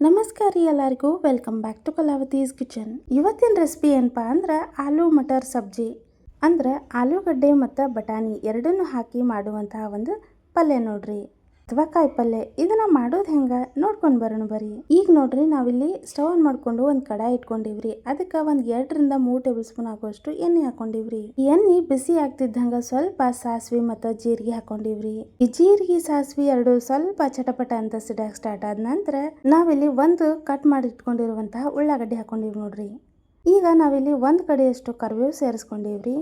ನಮಸ್ಕಾರ ರೀ ಎಲ್ಲರಿಗೂ. Welcome back to Kalavathi's kitchen ಇವತ್ತಿನ ರೆಸಿಪಿ ಏನಪ್ಪಾ ಅಂದ್ರೆ ಆಲೂ ಮಟರ್ ಸಬ್ಜಿ. ಅಂದ್ರೆ ಆಲೂಗಡ್ಡೆ ಮತ್ತು ಬಟಾಣಿ ಎರಡನ್ನೂ ಹಾಕಿ ಮಾಡುವಂತಹ ಒಂದು ಪಲ್ಯ ನೋಡ್ರಿ. ಅಥವಾ ಕಾಯಿ ಪಲ್ಯ ಇದನ್ನ ಮಾಡೋದು ಹೆಂಗ? ನೋಡ್ಕೊಂಡು ಬರೋಣ ಬರ್ರಿ. ಈಗ ನೋಡ್ರಿ, ನಾವಿಲ್ಲಿ ಸ್ಟವ್ ಆನ್ ಮಾಡ್ಕೊಂಡು ಒಂದು ಕಡಾಯಿ ಇಟ್ಕೊಂಡಿವ್ರಿ. ಅದಕ್ಕೆ ಒಂದು ಎರಡರಿಂದ ಮೂರು ಟೇಬಲ್ ಸ್ಪೂನ್ ಆಗುವಷ್ಟು ಎಣ್ಣೆ ಹಾಕೊಂಡಿವ್ರಿ. ಎಣ್ಣೆ ಬಿಸಿ ಆಗ್ತಿದ್ದಂಗ ಸ್ವಲ್ಪ ಸಾಸಿವೆ ಮತ್ತ ಜೀರಿಗೆ ಹಾಕೊಂಡಿವ್ರಿ. ಈ ಜೀರಿಗೆ, ಸಾಸಿವೆ ಎರಡು ಸ್ವಲ್ಪ ಚಟಪಟ ಅಂತ ಸಿಡಕ್ ಸ್ಟಾರ್ಟ್ ಆದ ನಂತರ ನಾವಿಲ್ಲಿ ಒಂದು ಕಟ್ ಮಾಡಿ ಇಟ್ಕೊಂಡಿರುವಂತಹ ಉಳ್ಳಾಗಡ್ಡಿ ಹಾಕೊಂಡಿವಿ ನೋಡ್ರಿ. ಈಗ ನಾವಿಲ್ಲಿ ಒಂದು ಕಡೆಯಷ್ಟು ಕರಿಬೇವು ಸೇರಿಸ್ಕೊಂಡಿವ್ರಿ.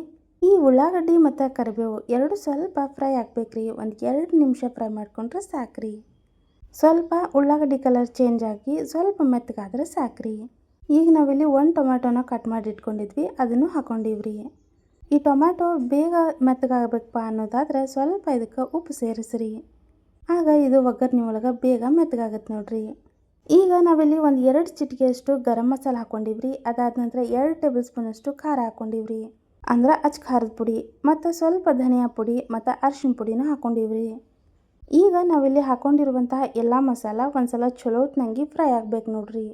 ಈ ಉಳ್ಳಾಗಡ್ಡಿ ಮತ್ತು ಕರಿಬೇವು ಎರಡು ಸ್ವಲ್ಪ ಫ್ರೈ ಆಗ್ಬೇಕ್ರಿ. ಒಂದು ಎರಡು ನಿಮಿಷ ಫ್ರೈ ಮಾಡಿಕೊಂಡ್ರೆ ಸಾಕ್ರಿ. ಸ್ವಲ್ಪ ಉಳ್ಳಾಗಡ್ಡಿ ಕಲರ್ ಚೇಂಜ್ ಆಗಿ ಸ್ವಲ್ಪ ಮೆತ್ತಗಾದ್ರೆ ಸಾಕ್ರಿ. ಈಗ ನಾವಿಲ್ಲಿ ಒಂದು ಟೊಮ್ಯಾಟೋನ ಕಟ್ ಮಾಡಿ ಇಟ್ಕೊಂಡಿದ್ವಿ, ಅದನ್ನು ಹಾಕೊಂಡಿವ್ರಿ. ಈ ಟೊಮ್ಯಾಟೊ ಬೇಗ ಮೆತ್ತಗಾಗಬೇಕಪ್ಪ ಅನ್ನೋದಾದ್ರೆ ಸ್ವಲ್ಪ ಇದಕ್ಕೆ ಉಪ್ಪು ಸೇರಿಸ್ರಿ. ಆಗ ಇದು ಒಗ್ಗರಣೆ ಒಳಗೆ ಬೇಗ ಮೆತ್ತಗಾಗತ್ತೆ ನೋಡ್ರಿ. ಈಗ ನಾವಿಲ್ಲಿ ಒಂದು ಎರಡು ಚಿಟಿಕೆಯಷ್ಟು ಗರಂ ಮಸಾಲೆ ಹಾಕ್ಕೊಂಡಿವ್ರಿ ಅದಾದ ನಂತರ ಎರಡು ಟೇಬಲ್ ಸ್ಪೂನಷ್ಟು ಖಾರ ಹಾಕೊಂಡಿವ್ರಿ. ಅಂದ್ರೆ ಅಚ್ ಖಾರದ ಪುಡಿ, ಮತ್ತು ಸ್ವಲ್ಪ ಧನಿಯಾ ಪುಡಿ, ಮತ್ತು ಅರ್ಶಿಣ ಪುಡಿನೂ ಹಾಕೊಂಡಿವ್ರಿ. ಈಗ ನಾವಿಲ್ಲಿ ಹಾಕೊಂಡಿರುವಂತಹ ಎಲ್ಲ ಮಸಾಲ ಒಂದ್ಸಲ ಚಲೋ ಚಲೋತ್ನಂಗೆ ಫ್ರೈ ಆಗ್ಬೇಕು ನೋಡ್ರಿ.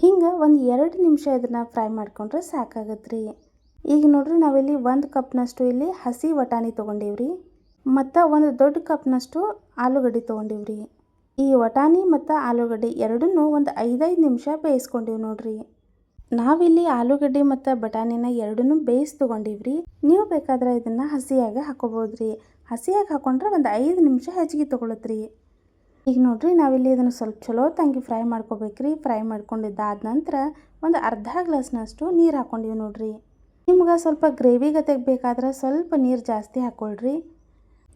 ಹಿಂಗೆ ಒಂದು ಎರಡು ನಿಮಿಷ ಇದನ್ನು ಫ್ರೈ ಮಾಡ್ಕೊಂಡ್ರೆ ಸಾಕಾಗತ್ತೆ ಈಗ ನೋಡ್ರಿ ನಾವಿಲ್ಲಿ ಒಂದು ಕಪ್ನಷ್ಟು ಇಲ್ಲಿ ಹಸಿ ವಟಾಣಿ ತೊಗೊಂಡಿವ್ರಿ, ಮತ್ತು ಒಂದು ದೊಡ್ಡ ಕಪ್ನಷ್ಟು ಆಲೂಗಡ್ಡೆ ತೊಗೊಂಡಿವ್ರಿ. ಈ ವಟಾಣಿ ಮತ್ತು ಆಲೂಗಡ್ಡೆ ಎರಡನ್ನೂ ಒಂದು ಐದೈದು ನಿಮಿಷ ಬೇಯಿಸ್ಕೊಂಡಿವಿ ನೋಡ್ರಿ. ನಾವಿಲ್ಲಿ ಆಲೂಗಡ್ಡೆ ಮತ್ತು ಬಟಾಣಿನ ಎರಡನ್ನೂ ಬೇಯಿಸಿ ತೊಗೊಂಡಿವ್ರಿ. ನೀವು ಬೇಕಾದ್ರೆ ಇದನ್ನು ಹಸಿಯಾಗಿ ಹಾಕೋಬೋದ್ರಿ. ಹಸಿಯಾಗಿ ಹಾಕೊಂಡ್ರೆ ಒಂದು ಐದು ನಿಮಿಷ ಹೆಚ್ಚಿಗೆ ತೊಗೊಳತ್ರಿ. ಈಗ ನೋಡ್ರಿ, ನಾವಿಲ್ಲಿ ಇದನ್ನು ಸ್ವಲ್ಪ ಚಲೋ ತಂಗಿ ಫ್ರೈ ಮಾಡ್ಕೋಬೇಕ್ರಿ. ಫ್ರೈ ಮಾಡ್ಕೊಂಡಿದ್ದಾದ ನಂತರ ಒಂದು ಅರ್ಧ ಗ್ಲಾಸ್ನಷ್ಟು ನೀರು ಹಾಕೊಂಡಿವಿ ನೋಡ್ರಿ. ನಿಮ್ಗೆ ಸ್ವಲ್ಪ ಗ್ರೇವಿ ಗತೆಗೆ ಬೇಕಾದ್ರೆ ಸ್ವಲ್ಪ ನೀರು ಜಾಸ್ತಿ ಹಾಕ್ಕೊಳ್ರಿ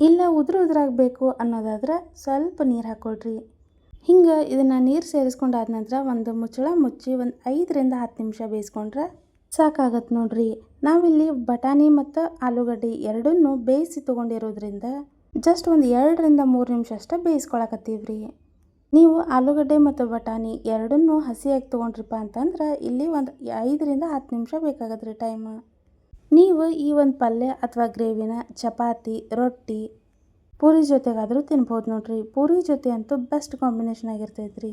ಇಲ್ಲ ಉದುರು ಉದುರಾಗಬೇಕು ಅನ್ನೋದಾದ್ರೆ ಸ್ವಲ್ಪ ನೀರು ಹಾಕ್ಕೊಳ್ರಿ ಹಿಂಗೆ ಇದನ್ನು ನೀರು ಸೇರಿಸ್ಕೊಂಡಾದ ನಂತರ ಒಂದು ಮುಚ್ಚಳ ಮುಚ್ಚಿ ಒಂದು ಐದರಿಂದ ಹತ್ತು ನಿಮಿಷ ಬೇಯಿಸ್ಕೊಂಡ್ರೆ ಸಾಕಾಗತ್ತೆ ನೋಡ್ರಿ. ನಾವಿಲ್ಲಿ ಬಟಾಣಿ ಮತ್ತು ಆಲೂಗಡ್ಡೆ ಎರಡನ್ನೂ ಬೇಯಿಸಿ ತೊಗೊಂಡಿರೋದ್ರಿಂದ ಜಸ್ಟ್ ಒಂದು ಎರಡರಿಂದ ಮೂರು ನಿಮಿಷ ಅಷ್ಟೇ ರೀ ನೀವು ಆಲೂಗಡ್ಡೆ ಮತ್ತು ಬಟಾಣಿ ಎರಡನ್ನೂ ಹಸಿಯಾಗಿ ತೊಗೊಂಡ್ರಿಪ್ಪ ಅಂತಂದ್ರೆ ಇಲ್ಲಿ ಒಂದು ಐದರಿಂದ ಹತ್ತು ನಿಮಿಷ ಬೇಕಾಗತ್ತೆ ರೀ ಟೈಮ್ ನೀವು ಈ ಒಂದು ಪಲ್ಯ ಅಥವಾ ಗ್ರೇವಿನ ಚಪಾತಿ, ರೊಟ್ಟಿ ಪೂರಿ ಜೊತೆಗಾದರೂ ತಿನ್ಬೋದು ನೋಡ್ರಿ. ಪೂರಿ ಜೊತೆ ಅಂತೂ ಬೆಸ್ಟ್ ಕಾಂಬಿನೇಷನ್ ಆಗಿರ್ತೈತೆ ರೀ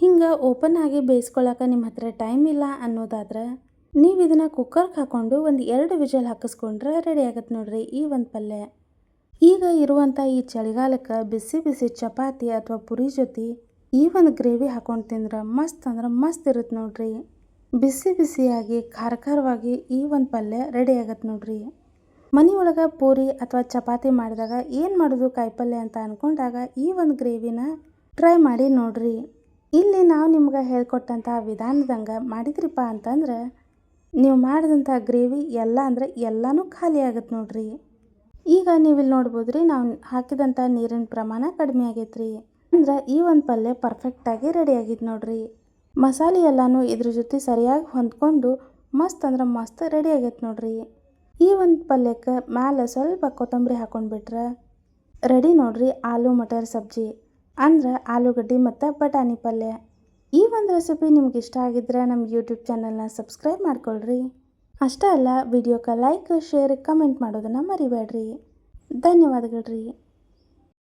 ಹಿಂಗೆ ಓಪನ್ ಆಗಿ ಬೇಯಿಸ್ಕೊಳ್ಳೋಕೆ ನಿಮ್ಮ ಹತ್ರ ಟೈಮ್ ಇಲ್ಲ ಅನ್ನೋದಾದ್ರೆ ನೀವು ಇದನ್ನು ಕುಕ್ಕರ್ಗೆ ಹಾಕ್ಕೊಂಡು ಒಂದು ಎರಡು ವಿಜಲ್ ಹಾಕಿಸ್ಕೊಂಡ್ರೆ ರೆಡಿ ಆಗುತ್ತೆ ನೋಡ್ರಿ ಈ ಒಂದು ಪಲ್ಯ. ಈಗ ಇರುವಂಥ ಈ ಚಳಿಗಾಲಕ್ಕೆ ಬಿಸಿ ಬಿಸಿ ಚಪಾತಿ ಅಥವಾ ಪುರಿ ಜೊತೆ ಈ ಒಂದು ಗ್ರೇವಿ ಹಾಕೊಂಡು ತಿಂದ್ರೆ ಮಸ್ತ್ ಅಂದ್ರೆ ಮಸ್ತ್ ಇರುತ್ತೆ ನೋಡ್ರಿ. ಬಿಸಿ ಬಿಸಿಯಾಗಿ ಖಾರ ಖಾರವಾಗಿ ಈ ಒಂದು ಪಲ್ಯ ರೆಡಿ ಆಗತ್ತೆ ನೋಡ್ರಿ. ಮನೆಯೊಳಗೆ ಪೂರಿ ಅಥವಾ ಚಪಾತಿ ಮಾಡಿದಾಗ ಏನು ಮಾಡೋದು ಕಾಯಿಪಲ್ಯ ಅಂತ ಅಂದ್ಕೊಂಡಾಗ ಈ ಒಂದು ಗ್ರೇವಿನ ಟ್ರೈ ಮಾಡಿ ನೋಡ್ರಿ. ಇಲ್ಲಿ ನಾವು ನಿಮ್ಗೆ ಹೇಳ್ಕೊಟ್ಟಂಥ ವಿಧಾನದಂಗೆ ಮಾಡಿದ್ರಿಪ್ಪ ಅಂತಂದ್ರೆ ನೀವು ಮಾಡಿದಂಥ ಗ್ರೇವಿ ಎಲ್ಲ ಅಂದರೆ ಎಲ್ಲನೂ ಖಾಲಿ ಆಗುತ್ತೆ ನೋಡ್ರಿ. ಈಗ ನೀವು ಇಲ್ಲಿ ನೋಡ್ಬೋದು ರೀ ನಾವು ಹಾಕಿದಂಥ ನೀರಿನ ಪ್ರಮಾಣ ಕಡಿಮೆ ಆಗೈತೆ ರೀ ಅಂದ್ರೆ ಈ ಒಂದು ಪಲ್ಯ ಪರ್ಫೆಕ್ಟಾಗಿ ರೆಡಿ ಆಗಿದೆ ನೋಡ್ರಿ. ಮಸಾಲೆ ಎಲ್ಲನೂ ಇದ್ರ ಜೊತೆ ಸರಿಯಾಗಿ ಹೊಂದ್ಕೊಂಡು ಮಸ್ತ್ ಅಂದ್ರೆ ಮಸ್ತ್ ರೆಡಿ ಆಗೈತೆ ನೋಡ್ರಿ. ಈ ಒಂದು ಪಲ್ಯಕ್ಕೆ ಮ್ಯಾಲೆ ಸ್ವಲ್ಪ ಕೊತ್ತಂಬರಿ ಹಾಕೊಂಡ್ಬಿಟ್ರೆ ರೆಡಿ ನೋಡ್ರಿ ಆಲೂ ಮಟರ್ ಸಬ್ಜಿ. ಅಂದ್ರೆ ಆಲೂಗಡ್ಡೆ ಮತ್ತು ಬಟಾಣಿ ಪಲ್ಯ. ಈ ಒಂದು ರೆಸಿಪಿ ನಿಮ್ಗೆ ಇಷ್ಟ ಆಗಿದ್ರೆ ನಮ್ಮ ಯೂಟ್ಯೂಬ್ ಚಾನಲ್ನ ಸಬ್ಸ್ಕ್ರೈಬ್ ಮಾಡ್ಕೊಳ್ರಿ. ಅಷ್ಟೇ ಅಲ್ಲ ವಿಡಿಯೋಕ್ಕೆ ಲೈಕ್ ಶೇರ್ ಕಮೆಂಟ್ ಮಾಡೋದನ್ನು ಮರಿಬೇಡ್ರಿ. ಧನ್ಯವಾದಗಳು ರೀ.